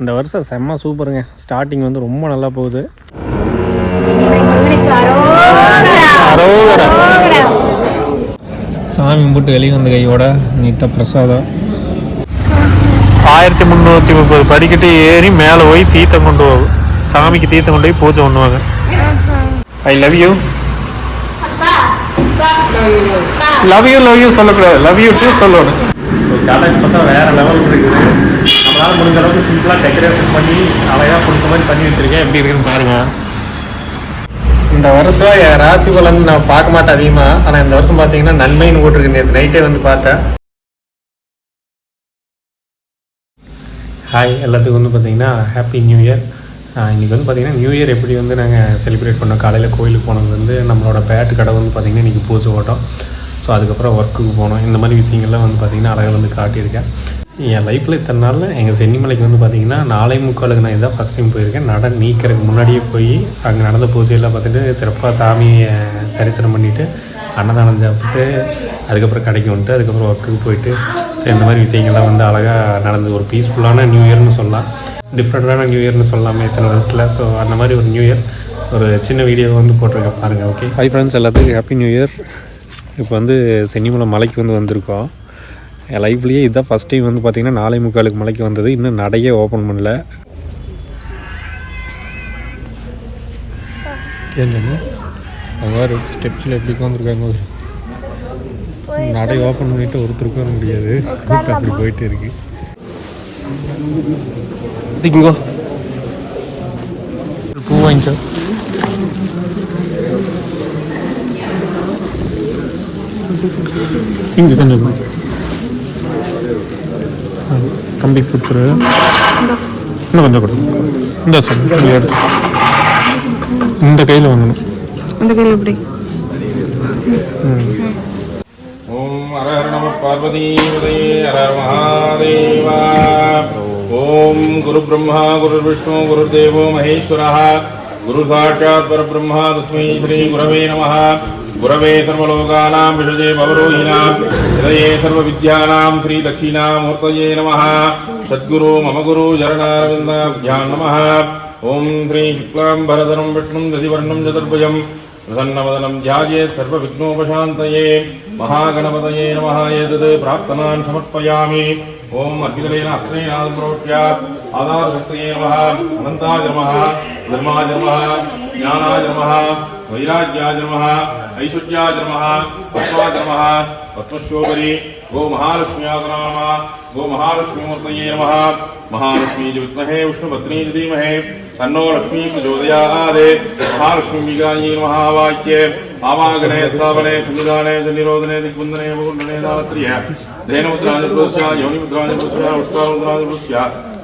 இந்த வருஷம் செம்ம சூப்பருங்க. ஸ்டார்டிங் வந்து ரொம்ப நல்லா போகுது. சாமி கும்பிட்டு வெளியே வந்த கையோட நித்த பிரசாதம் ஆயிரத்தி முந்நூற்றி முப்பது படிக்கட்டு ஏறி மேலே போய் தீர்த்தம் கொண்டு போகும் சாமிக்கு தீர்த்தம் கொண்டு போய் பூஜை பண்ணுவாங்க. I love you love you love you சொல்லக்கூடாது. லவ் யூ டூ சொல்லணும். காலேஜ் பார்த்தா வேற லெவல் இருக்குது. நம்மளால் முடிஞ்ச அளவுக்கு சிம்பிளாக டெக்கரேஷன் பண்ணி அழகாக பிடிச்ச மாதிரி பண்ணி வச்சுருக்கேன். எப்படி இருக்குன்னு பாருங்கள் இந்த வருஷம் என் ராசி பலன் நான் பார்க்க மாட்டேன் அதிகமாக ஆனால் இந்த வருஷம் பார்த்தீங்கன்னா நன்மைன்னு போட்டிருக்கு. நேற்று நைட்டே வந்து பார்த்தேன். ஹாய் எல்லாத்துக்கும் வந்து பார்த்தீங்கன்னா ஹாப்பி நியூ இயர் இன்றைக்கி வந்து பார்த்தீங்கன்னா நியூ இயர் எப்படி வந்து நாங்கள் செலிப்ரேட் பண்ணோம்? காலையில் கோயிலுக்கு போனது வந்து நம்மளோட பேட்டு கடை வந்து பார்த்திங்கன்னா இன்றைக்கி பூஜை ஓட்டோம். ஸோ அதுக்கப்புறம் ஒர்க்குக்கு போனோம். இந்த மாதிரி விஷயங்கள்லாம் வந்து பார்த்திங்கன்னா அழகாக வந்து காட்டியிருக்கேன். என் லைஃப்பில் இத்தனை நாளில் எங்கள் சென்னிமலைக்கு வந்து பார்த்திங்கன்னா நாளை முக்காலுக்கு நான் இதான் ஃபஸ்ட் டைம் போயிருக்கேன். நட நீக்கிறதுக்கு முன்னாடியே போய் அங்கே நடந்த பூஜையெல்லாம் பார்த்துட்டு சிறப்பாக சாமியை தரிசனம் பண்ணிவிட்டு அன்னதானம் சாப்பிட்டு அதுக்கப்புறம் கடைக்கு வந்துட்டு அதுக்கப்புறம் ஒர்க்குக்கு போயிட்டு ஸோ இந்த மாதிரி விஷயங்கள்லாம் வந்து அழகாக நடந்து ஒரு பீஸ்ஃபுல்லான நியூ இயர்னு சொல்லலாம். டிஃப்ரெண்ட்டான நியூ இயர்னு சொல்லலாமே இத்தனை வருஷத்தில். ஸோ அந்த மாதிரி ஒரு நியூ இயர் ஒரு சின்ன வீடியோ வந்து போட்டிருக்கேன் பாருங்கள் ஓகே ஹை ஃப்ரெண்ட்ஸ் எல்லாத்துக்கும் ஹாப்பி நியூ இயர் இப்போ வந்து சென்னிமலை மலைக்கு வந்து வந்திருக்கோம். என் லைஃப்லேயே இதுதான் ஃபஸ்ட் டைம் வந்து பார்த்திங்கன்னா நாளை முக்காலுக்கு மலைக்கு வந்தது. இன்னும் நடையே ஓப்பன் பண்ணல. அங்கே ஒரு ஸ்டெப்ஸில் எப்படி உட்காந்துருக்காங்க நடை ஓப்பன் பண்ணிட்டு ஒருத்தருக்கும் வர முடியாது. அப்படி போயிட்டு இருக்கு. இங்கோ. பூ வாங்கிக்கோ. இங்கே கொஞ்சம் தம்பி கொடுத்துரு இன்னும் கொஞ்சம் கொடு. இந்த சார் இப்படி எடுத்து. இந்த கையில் வாங்கணும். அந்த கையில் எப்படி? ஓம் ஹர ஹர நம பார்வதி உதயே ஹர ஹர மகாதேவா. ஓம் குரு பிரம்மா குரு விஷ்ணு குரு தேவோ மகேஸ்வரः. குரு சாட்சாத் பரபிரம்மா தஸ்மை ஸ்ரீ குரவே நமः గురవే సర్వలోకానాం విషజే పవరోహిణాం హృదయే సర్వవిద్యానాం శ్రీదక్షిణామూర్తయే నమ. సద్గురు మమ గురు చరణారవిందాభ్యాం నమ. ఓం శ్రీ శుక్లాంబరధరం విష్ణుం దశివర్ణం చతుర్భుజం ప్రసన్నవదనం ధ్యాయేత్ సర్వవిఘ్నోపశాంతయే మహాగణపతయే నమ. ఏతత్ ప్రార్థనాన్ సమర్పయామి. ఓం అర్పితలేన అస్త్రేణాద్రోట్య ఆధారశక్తయే నమ. అనంతాయ నమ ధర్మాయ నమ జ్ఞానాయ నమ వైరాగ్యాయ ఐశ్వర్యాజనమ పద్మాజనమ పద్మశోభరి గో మహాలక్ష్మ్యాసనామ గో మహాలక్ష్మీమూర్తయే నమ. మహాలక్ష్మీ విద్మహే విష్ణుపత్నీ ధీమహే తన్నో లక్ష్మీ ప్రచోదయాదే మహాలక్ష్మీగాయే మహావాక్యే ఆవాగనే స్థాపనే సుందరానే నిరోధనే దిగ్బంధనే పూర్ణనే దాత్రియ. ధేనముద్రాజపురుష యోనిముద్రాజపురుష ఉష్కాముద్రాజపురుష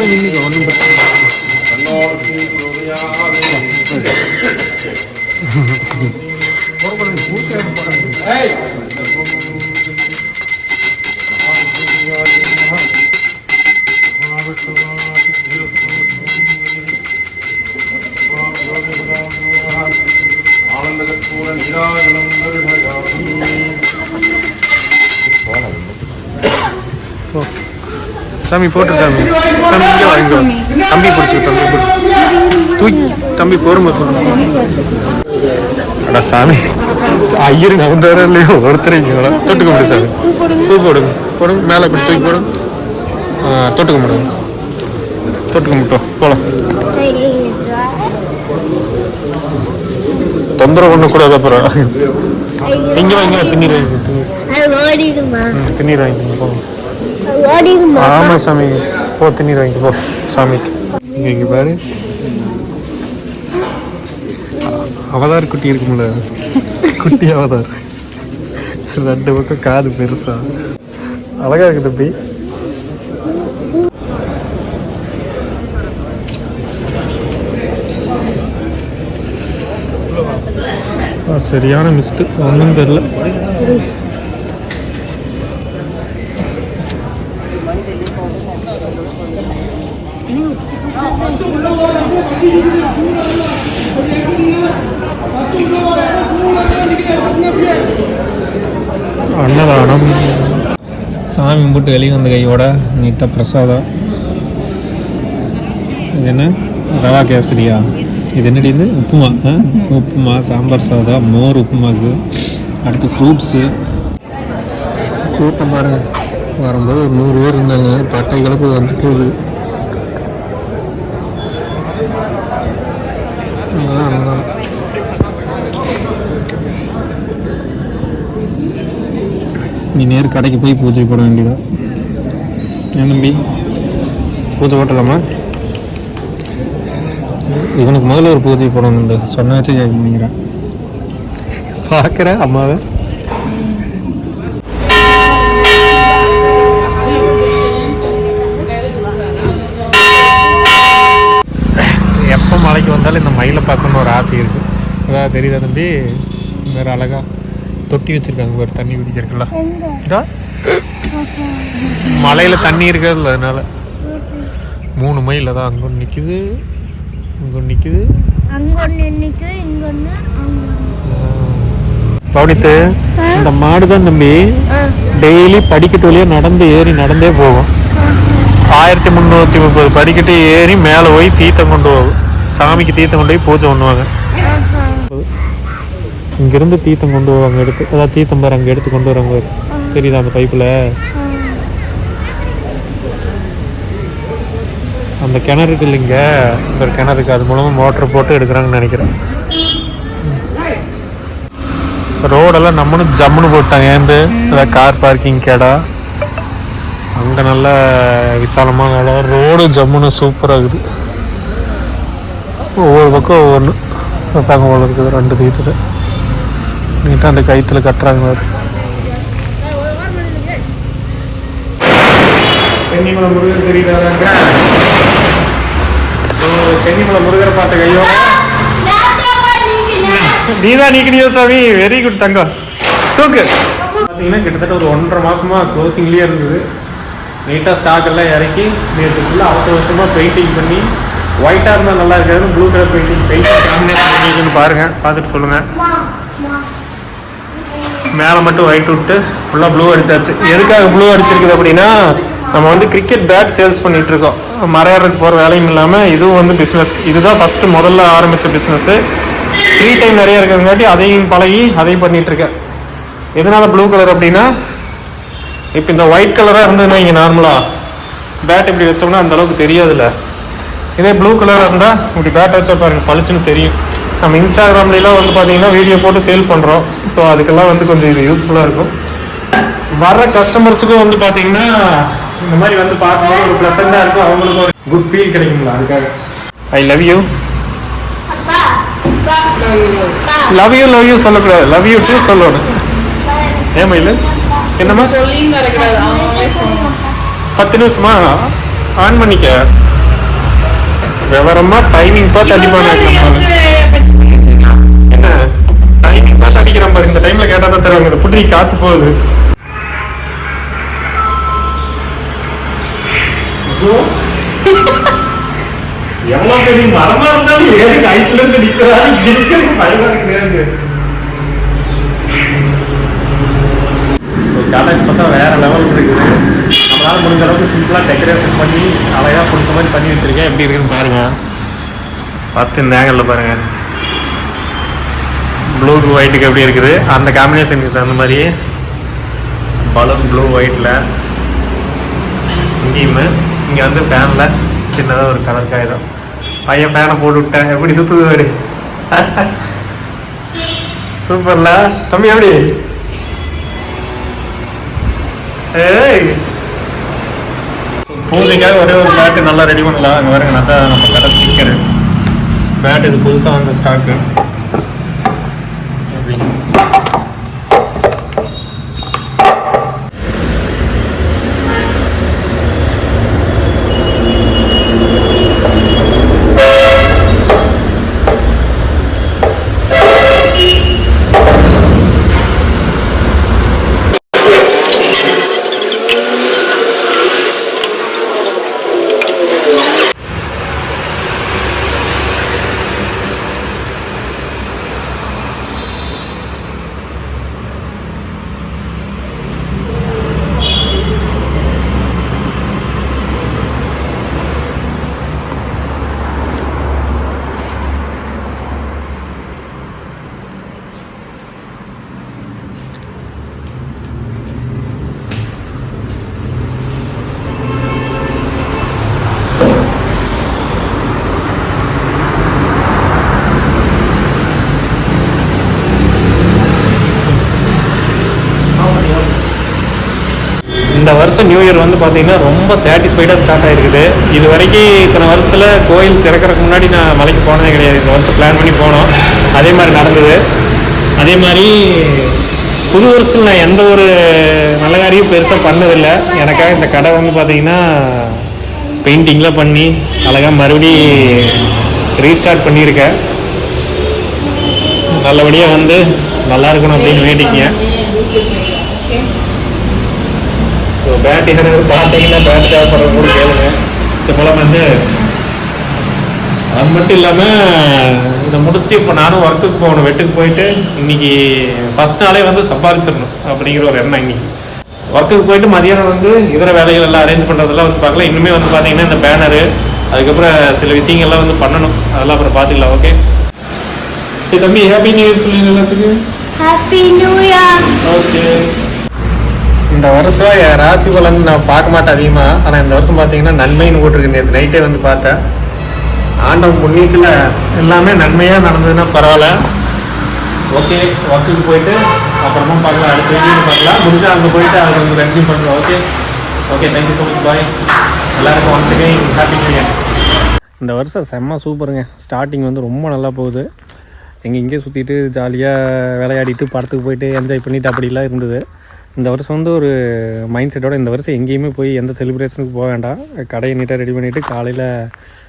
이건 이미 넣는 거야. சாமி போட்டு சாமி. சாமி இங்கே வாங்க தம்பி பிடிச்சி தம்பி பிடிச்சி தூக்கி தம்பி பொறுமை அடா சாமி ஐயரு நவந்தாரம் இல்லையோ? ஒருத்தர் இங்கே தொட்டுக்க முடியும் சாமி. பூ போடுங்க போடுங்க மேலே இப்படி தூக்கி போடுங்க தொட்டுக்க முடியும் தொட்டுக்க முட்டோம் போகலாம் தொந்தரவு பண்ணக்கூடாது அப்புறம் இங்கே வாங்க திண்ணீர் வாங்கி திண்ணீர். ஓடிடுமா? ம், ஆமாம் ஆமா சாமி. போ தண்ணீர் வாங்கி போ சாமிக்கு இங்க இங்க பாரு. அவதார் குட்டி இருக்கும்ல. குட்டி அவதார். ரெண்டு பக்கம் காது பெருசா. அழகா இருக்கு தம்பி. சரியான மிஸ்டு ஒன்றும் தெரில அன்னதானம். சாமி கும்பிட்டு வெளியே வந்த கையோட நீத்த பிரசாதம் இது என்ன? ரவா கேசரியா? இது என்னடி இது? உப்புமா உப்புமா சாம்பார் சாதம் மோர் உப்புமாக்கு. அடுத்து ஃப்ரூட்ஸு கூட்டம் பாருங்க. வரும்போது ஒரு நூறு பேர் இருந்தாங்க. பட்டை கிளப்பு வந்து நீ நேர் கடைக்கு போய் பூஜை போட வேண்டியதா? என் தம்பி? பூஜை போட்டலாமா? இவனுக்கு முதல்ல ஒரு பூஜை போடணும் இந்த சொன்ன வச்சு கேட்க பண்ணிக்கிறேன் பார்க்குற அம்மாவை. எப்போ மலைக்கு வந்தாலும் இந்த மயிலை பார்க்கணுன்னு ஒரு ஆசை இருக்குது அதான் தெரியுதா தம்பி? வேறு அழகாக தொட்டி வச்சிருக்காங்க ஒரு தண்ணி குடிக்கிறதுக்குள்ள இதா? மலையில தண்ணி இருக்கிறதுல அதனால. மூணு மைல் தான் அங்கே ஒன்று நிற்குது இங்கே ஒன்று நிற்குது அங்க இங்க அங்க பவனித்து இந்த மாடு தான் தம்பி டெய்லி படிக்கட்டு வழியா நடந்து ஏறி நடந்தே போகும். ஆயிரத்தி முந்நூற்றி முப்பது படிக்கட்டு ஏறி மேலே போய் தீர்த்தம் கொண்டு போகும். சாமிக்கு தீர்த்தம் கொண்டு போய் பூஜை பண்ணுவாங்க. இங்கிருந்து தீர்த்தம் கொண்டு வருவாங்க எடுத்து அதாவது தீர்த்தம் பாரு அங்கே எடுத்து கொண்டு வருவாங்க தெரியுதா அந்த பைப்பில்? அந்த கிணறு இருக்கு இல்லைங்க ஒரு கிணறு இருக்கு அது மூலமாக மோட்டர் போட்டு எடுக்கிறாங்கன்னு நினைக்கிறேன். ரோடெல்லாம் நம்மளும் ஜம்முன்னு போட்டாங்க ஏந்து அதாவது கார் பார்க்கிங் கேடா. அங்கே நல்ல விசாலமான இடம் ரோடு ஜம்முன்னு சூப்பராக இருக்குது. ஒவ்வொரு பக்கம் ஒவ்வொன்று வைப்பாங்க போல இருக்குது ரெண்டு தீத்துல நீட்டாக அந்த கயிற்றுல கட்டுறாங்க. பாரு. சென்னிமலை முருகர் தெரியுறாங்க ஸோ சென்னிமலை முருகரை பார்த்த கையோ? நீ தான் நீக்கினியோ சாமி? வெரி குட் தங்கம். தூக்கு. பார்த்தீங்கன்னா கிட்டத்தட்ட ஒரு ஒன்றரை மாதமாக க்ளோசிங்லேயே இருந்தது. நீட்டாக ஸ்டாக் எல்லாம் இறக்கி நேற்று ஃபுல்லாக அவசர அவசரமாக பெயிண்டிங் பண்ணி ஒயிட்டாக இருந்தால் நல்லா இருக்காது blue colour painting painting combination பாருங்கள் பார்த்துட்டு சொல்லுங்கள் மேலே மட்டும் ஒயிட் விட்டு ஃபுல்லாக ப்ளூ அடிச்சாச்சு. எதுக்காக ப்ளூ அடிச்சிருக்குது அப்படின்னா நம்ம வந்து கிரிக்கெட் பேட் சேல்ஸ் பண்ணிகிட்ருக்கோம் இருக்கோம். போகிற வேலையும் இல்லாமல் இதுவும் வந்து பிஸ்னஸ் இதுதான் ஃபஸ்ட்டு முதல்ல ஆரம்பித்த பிஸ்னஸ்ஸு ஃப்ரீ டைம் நிறைய இருக்கிறதுங்காட்டி அதையும் பழகி அதையும் பண்ணிகிட்ருக்கேன் எதனால் ப்ளூ கலர் அப்படின்னா இப்போ இந்த ஒயிட் கலராக இருந்ததுன்னா இங்கே நார்மலாக பேட் இப்படி வச்சோம்னா அந்த அளவுக்கு தெரியாதுல்ல. இதே ப்ளூ கலராக இருந்தால் இப்படி பேட் வச்சா பாருங்க பளிச்சுன்னு தெரியும். நம்ம இன்ஸ்டாகிராம்லாம் வந்து பார்த்தீங்கன்னா வீடியோ போட்டு சேல் பண்ணுறோம் ஸோ அதுக்கெல்லாம் வந்து கொஞ்சம் இது யூஸ்ஃபுல்லாக இருக்கும். வர்ற கஸ்டமர்ஸுக்கும் வந்து பார்த்தீங்கன்னா இந்த மாதிரி வந்து பார்க்கும்போது ஒரு ப்ளசண்டாக இருக்கும். அவங்களுக்கு ஒரு குட் ஃபீல் கிடைக்குங்களா அதுக்காக. I love you love you love you சொல்லக்கூடாது. லவ் யூ டூ சொல்லணும். ஏமா இல்லை என்னம்மா? சொல்லியும் பத்து நிமிஷமா? ஆன் பண்ணிக்க. விவரமா டைமிங் பார்த்து அடிப்பாங்க. பார்த்து அடிக்கிறான் பாரு இந்த டைம்ல கேட்டா தான் தருவாங்க இந்த புட்டி காத்து போகுது. எவ்வளவு பெரிய மரமா இருந்தாலும் ஏறி கைத்துல இருந்து நிக்கிறாரு. இருக்கிறது பயமா இருக்கு. ஸோ காலேஜ் பார்த்தா வேற லெவல் இருக்குது. நம்மளால முடிஞ்ச அளவுக்கு சிம்பிளாக டெக்கரேஷன் பண்ணி அழகாக பிடிச்ச மாதிரி பண்ணி வச்சிருக்கேன். எப்படி இருக்குன்னு பாருங்க. ஃபர்ஸ்ட் இந்த ஆங்கிளில் பாருங்க. ப்ளூ ஒயிட்டுக்கு எப்படி இருக்குது? அந்த காம்பினேஷனுக்கு தகுந்த மாதிரி பலூன் ப்ளூ ஒயிட்டில் இங்கேயுமே இங்கே வந்து ஃபேனில் சின்னதாக ஒரு கலர் காயிடும் பையன் ஃபேனை போட்டு விட்டேன். எப்படி சுற்றுவார் சூப்பர்ல தம்பி எப்படி? ஏய். பூஜைக்காக ஒரே ஒரு பேட்டு நல்லா ரெடி பண்ணலாம். அங்கே வரங்க நல்லா நம்ம கடை ஸ்டிக்கரு பேட் இது புதுசாக வந்த ஸ்டாக்கு இந்த வருஷம் நியூ இயர் வந்து பார்த்தீங்கன்னா ரொம்ப சாட்டிஸ்ஃபைடாக ஸ்டார்ட் ஆகிருக்குது இது வரைக்கும் இத்தனை வருஷத்தில் கோயில் திறக்கிறதுக்கு முன்னாடி நான் மலைக்கு போனதே கிடையாது. இந்த வருஷம் பிளான் பண்ணி போனோம். அதே மாதிரி நடந்தது. அதே மாதிரி புது வருஷத்தில் நான் எந்த ஒரு நல்ல காரியம் பெருசாக பண்ணதில்லை. எனக்காக இந்த கடை வந்து பார்த்தீங்கன்னா பெயிண்டிங்லாம் பண்ணி அழகாக மறுபடி ரீஸ்டார்ட் பண்ணியிருக்கேன். நல்லபடியாக வந்து நல்லா இருக்கணும் அப்படின்னு வேண்டிக்கங்க. ஸோ பேட் யாராவது பார்த்தீங்கன்னா பேட் தேவைப்படுறது கூட கேளுங்க. ஸோ போல வந்து அது மட்டும் இல்லாமல் இதை முடிச்சுட்டு இப்போ நானும் ஒர்க்குக்கு போகணும் வெட்டுக்கு போயிட்டு இன்னைக்கு ஃபஸ்ட் நாளே வந்து சம்பாதிச்சிடணும் அப்படிங்கிற ஒரு எண்ணம் இன்னைக்கு. ஒர்க்குக்கு போயிட்டு மதியானம் வந்து இதர வேலைகள் எல்லாம் அரேஞ்ச் பண்ணுறதெல்லாம் வந்து பார்க்கலாம் இன்னுமே வந்து பார்த்தீங்கன்னா இந்த பேனரு அதுக்கப்புறம் சில விஷயங்கள்லாம் வந்து பண்ணணும். அதெல்லாம் அப்புறம் பார்த்துக்கலாம் ஓகே சரி தம்பி ஹாப்பி நியூ இயர் சொல்லுங்க எல்லாத்துக்கும். ஹாப்பி நியூ இயர் ஓகே இந்த வருஷம் என் ராசி பலன் நான் பார்க்க மாட்டேன் அதிகமாக ஆனால் இந்த வருஷம் பார்த்தீங்கன்னா நன்மைன்னு போட்டிருக்கு. நேற்று நைட்டே வந்து பார்த்தேன். ஆண்டவன் புண்ணியத்தில் எல்லாமே நன்மையாக நடந்ததுன்னா பரவாயில்ல. ஓகே ஒர்க்குக்கு போயிட்டு அப்புறமா பார்க்கலாம். அடுத்த வீடியோ பார்க்கலாம். முடிஞ்சா அங்கே போயிட்டு அதை வந்து ரெஸ்யூம் பண்ணுறோம் okay okay thank you so much bye எல்லாருக்கும் once again happy new year இந்த வருஷம் செம்ம சூப்பருங்க. ஸ்டார்டிங் வந்து ரொம்ப நல்லா போகுது. எங்கே இங்கே சுற்றிட்டு ஜாலியாக விளையாடிட்டு படத்துக்கு போயிட்டு என்ஜாய் பண்ணிட்டு அப்படிலாம் இருந்தது. இந்த வருஷம் வந்து ஒரு மைண்ட் செட்டோட இந்த வருஷம் எங்கேயுமே போய் எந்த செலிப்ரேஷனுக்கு போக வேண்டாம். கடையை நீட்டாக ரெடி பண்ணிவிட்டு காலையில்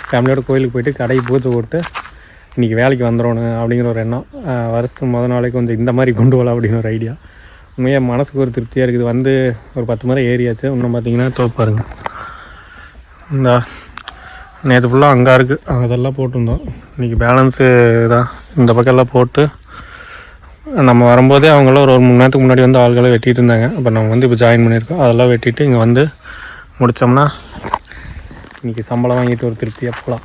ஃபேமிலியோட கோயிலுக்கு போயிட்டு கடையை பூஜை போட்டு இன்றைக்கி வேலைக்கு வந்துடணும் அப்படிங்கிற ஒரு எண்ணம். வருஷத்துக்கு முத நாளைக்கு கொஞ்சம் இந்த மாதிரி கொண்டு வரலாம் அப்படின்னு ஒரு ஐடியா உண்மையாக மனசுக்கு ஒரு திருப்தியாக இருக்குது. வந்து ஒரு பத்து முறை ஏறியாச்சு. இன்னும் பார்த்தீங்கன்னா தோப்பாருங்க இந்த நேற்று ஃபுல்லாக அங்கே இருக்குது அதெல்லாம் போட்டிருந்தோம். இன்றைக்கி பேலன்ஸு தான். இந்த பக்கம் எல்லாம் போட்டு நம்ம வரும்போதே அவங்களாம் ஒரு ஒரு மணி நேரத்துக்கு முன்னாடி வந்து ஆள்களை வெட்டிட்டு இருந்தாங்க. அப்போ நம்ம வந்து இப்போ ஜாயின் பண்ணியிருக்கோம். அதெல்லாம் வெட்டிட்டு இங்கே வந்து முடித்தோம்னா இன்றைக்கி சம்பளம் வாங்கிட்டு ஒரு திருப்தியாக போகலாம்